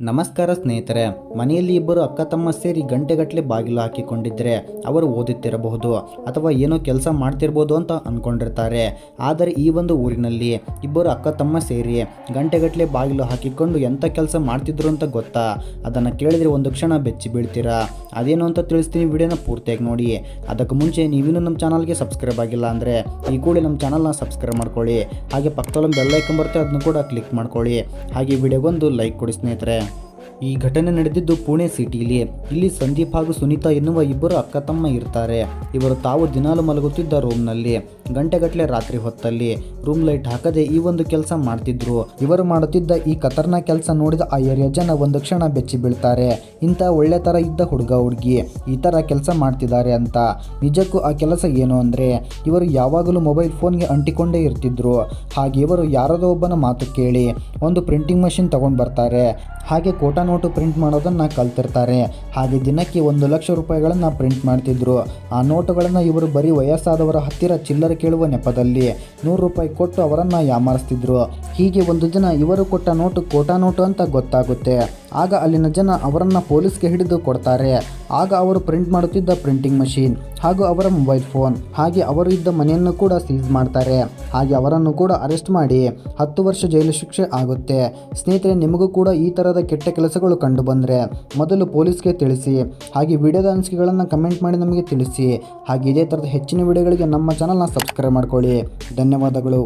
ನಮಸ್ಕಾರ ಸ್ನೇಹಿತರೆ, ಮನೆಯಲ್ಲಿ ಇಬ್ಬರು ಅಕ್ಕ ತಮ್ಮ ಸೇರಿ ಗಂಟೆಗಟ್ಟಲೆ ಬಾಗಿಲು ಹಾಕಿಕೊಂಡಿದ್ದರೆ ಅವರು ಓದುತ್ತಿರಬಹುದು ಅಥವಾ ಏನೋ ಕೆಲಸ ಮಾಡ್ತಿರ್ಬೋದು ಅಂತ ಅಂದ್ಕೊಂಡಿರ್ತಾರೆ ಆದರೆ ಈ ಒಂದು ಊರಿನಲ್ಲಿ ಇಬ್ಬರು ಅಕ್ಕ ತಮ್ಮ ಸೇರಿ ಗಂಟೆಗಟ್ಟಲೆ ಬಾಗಿಲು ಹಾಕಿಕೊಂಡು ಎಂಥ ಕೆಲಸ ಮಾಡ್ತಿದ್ರು ಅಂತ ಗೊತ್ತಾ? ಅದನ್ನು ಕೇಳಿದರೆ ಒಂದು ಕ್ಷಣ ಬೆಚ್ಚಿ ಬೀಳ್ತೀರಾ? ಅದೇನು ಅಂತ ತಿಳಿಸ್ತೀನಿ ವಿಡಿಯೋನ ಪೂರ್ತಿಯಾಗಿ ನೋಡಿ. ಅದಕ್ಕೆ ಮುಂಚೆ ನೀವಿನ್ನೂ ನಮ್ಮ ಚಾನಲ್ಗೆ ಸಬ್ಸ್ಕ್ರೈಬ್ ಆಗಿಲ್ಲ ಅಂದರೆ ಈ ಕೂಡಲೇ ನಮ್ಮ ಚಾನಲ್ನ ಸಬ್ಸ್ಕ್ರೈಬ್ ಮಾಡ್ಕೊಳ್ಳಿ. ಹಾಗೆ ಪಕ್ಕದಲ್ಲೊಂದು ಬೆಲ್ ಐಕನ್ ಬರುತ್ತೆ, ಅದನ್ನು ಕೂಡ ಕ್ಲಿಕ್ ಮಾಡ್ಕೊಳ್ಳಿ. ಹಾಗೆ ವಿಡಿಯೋಗೊಂದು ಲೈಕ್ ಕೊಡಿ ಸ್ನೇಹಿತರೆ. ಈ ಘಟನೆ ನಡೆದಿದ್ದು ಪುಣೆ ಸಿಟಿಲಿ. ಇಲ್ಲಿ ಸಂದೀಪ್ ಹಾಗೂ ಸುನೀತಾ ಎನ್ನುವ ಇಬ್ಬರು ಅಕ್ಕ ತಮ್ಮ ಇರ್ತಾರೆ. ಇವರು ತಾವು ದಿನಾಲು ಮಲಗುತ್ತಿದ್ದ ರೂಮ್ನಲ್ಲಿ. ಗಂಟೆಗಟ್ಟಲೆ ರಾತ್ರಿ ಹೊತ್ತಲ್ಲಿ ರೂಮ್ ಲೈಟ್ ಹಾಕದೆ ಈ ಒಂದು ಕೆಲಸ ಮಾಡ್ತಿದ್ರು. ಇವರು ಮಾಡುತ್ತಿದ್ದ ಈ ಕತರ್ನ ಕೆಲಸ ನೋಡಿದ ಆ ಏರಿಯಾ ಜನ ಒಂದು ಕ್ಷಣ ಬೆಚ್ಚಿ ಬೀಳ್ತಾರೆ. ಇಂಥ ಒಳ್ಳೆ ತರ ಇದ್ದ ಹುಡುಗ ಹುಡುಗಿ ಈ ತರ ಕೆಲಸ ಮಾಡ್ತಿದ್ದಾರೆ ಅಂತ. ನಿಜಕ್ಕೂ ಆ ಕೆಲಸ ಏನು ಅಂದ್ರೆ, ಇವರು ಯಾವಾಗಲೂ ಮೊಬೈಲ್ ಫೋನ್ಗೆ ಅಂಟಿಕೊಂಡೇ ಇರ್ತಿದ್ರು. ಹಾಗೆ ಇವರು ಯಾರದೋ ಒಬ್ಬನ ಮಾತು ಕೇಳಿ ಒಂದು ಪ್ರಿಂಟಿಂಗ್ ಮಷಿನ್ ತಗೊಂಡು ಬರ್ತಾರೆ. ಹಾಗೆ ಕೋಟಾ ನೋಟು ಪ್ರಿಂಟ್ ಮಾಡೋದನ್ನ ಕಲ್ತಿರ್ತಾರೆ. ಹಾಗೆ ದಿನಕ್ಕೆ ಒಂದು ಲಕ್ಷ ರೂಪಾಯಿಗಳನ್ನು ಪ್ರಿಂಟ್ ಮಾಡ್ತಿದ್ರು. ಆ ನೋಟುಗಳನ್ನು ಇವರು ಬರೀ ವಯಸ್ಸಾದವರ ಹತ್ತಿರ ಚಿಲ್ಲರೆ ಕೇಳುವ ನೆಪದಲ್ಲಿ ನೂರು ರೂಪಾಯಿ ಕೊಟ್ಟು ಅವರನ್ನು ಯಾಮಾರಿಸ್ತಿದ್ರು. ಹೀಗೆ ಒಂದು ದಿನ ಇವರು ಕೊಟ್ಟ ನೋಟು ಕೋಟಾ ನೋಟು ಅಂತ ಗೊತ್ತಾಗುತ್ತೆ. ಆಗ ಅಲ್ಲಿನ ಜನ ಅವರನ್ನು ಪೊಲೀಸ್ಗೆ ಹಿಡಿದು ಕೊಡ್ತಾರೆ. ಆಗ ಅವರು ಪ್ರಿಂಟ್ ಮಾಡುತ್ತಿದ್ದ ಪ್ರಿಂಟಿಂಗ್ ಮಷೀನ್ ಹಾಗೂ ಅವರ ಮೊಬೈಲ್ ಫೋನ್ ಹಾಗೆ ಅವರು ಇದ್ದ ಮನೆಯನ್ನು ಕೂಡ ಸೀಸ್ ಮಾಡ್ತಾರೆ. ಹಾಗೆ ಅವರನ್ನು ಕೂಡ ಅರೆಸ್ಟ್ ಮಾಡಿ ಹತ್ತು ವರ್ಷ ಜೈಲು ಶಿಕ್ಷೆ ಆಗುತ್ತೆ. ಸ್ನೇಹಿತರೆ, ನಿಮಗೂ ಕೂಡ ಈ ಥರದ ಕೆಟ್ಟ ಕೆಲಸಗಳು ಕಂಡು ಬಂದರೆ ಮೊದಲು ಪೊಲೀಸ್ಗೆ ತಿಳಿಸಿ, ಹಾಗೆ ವಿಡಿಯೋದ ಅನಿಸಿಕೆಗಳನ್ನು ಕಮೆಂಟ್ ಮಾಡಿ ನಮಗೆ ತಿಳಿಸಿ. ಹಾಗೆ ಇದೇ ಥರದ ಹೆಚ್ಚಿನ ವಿಡಿಯೋಗಳಿಗೆ ನಮ್ಮ ಚಾನಲ್ನ ಸಬ್ಸ್ಕ್ರೈಬ್ ಮಾಡ್ಕೊಳ್ಳಿ. ಧನ್ಯವಾದಗಳು.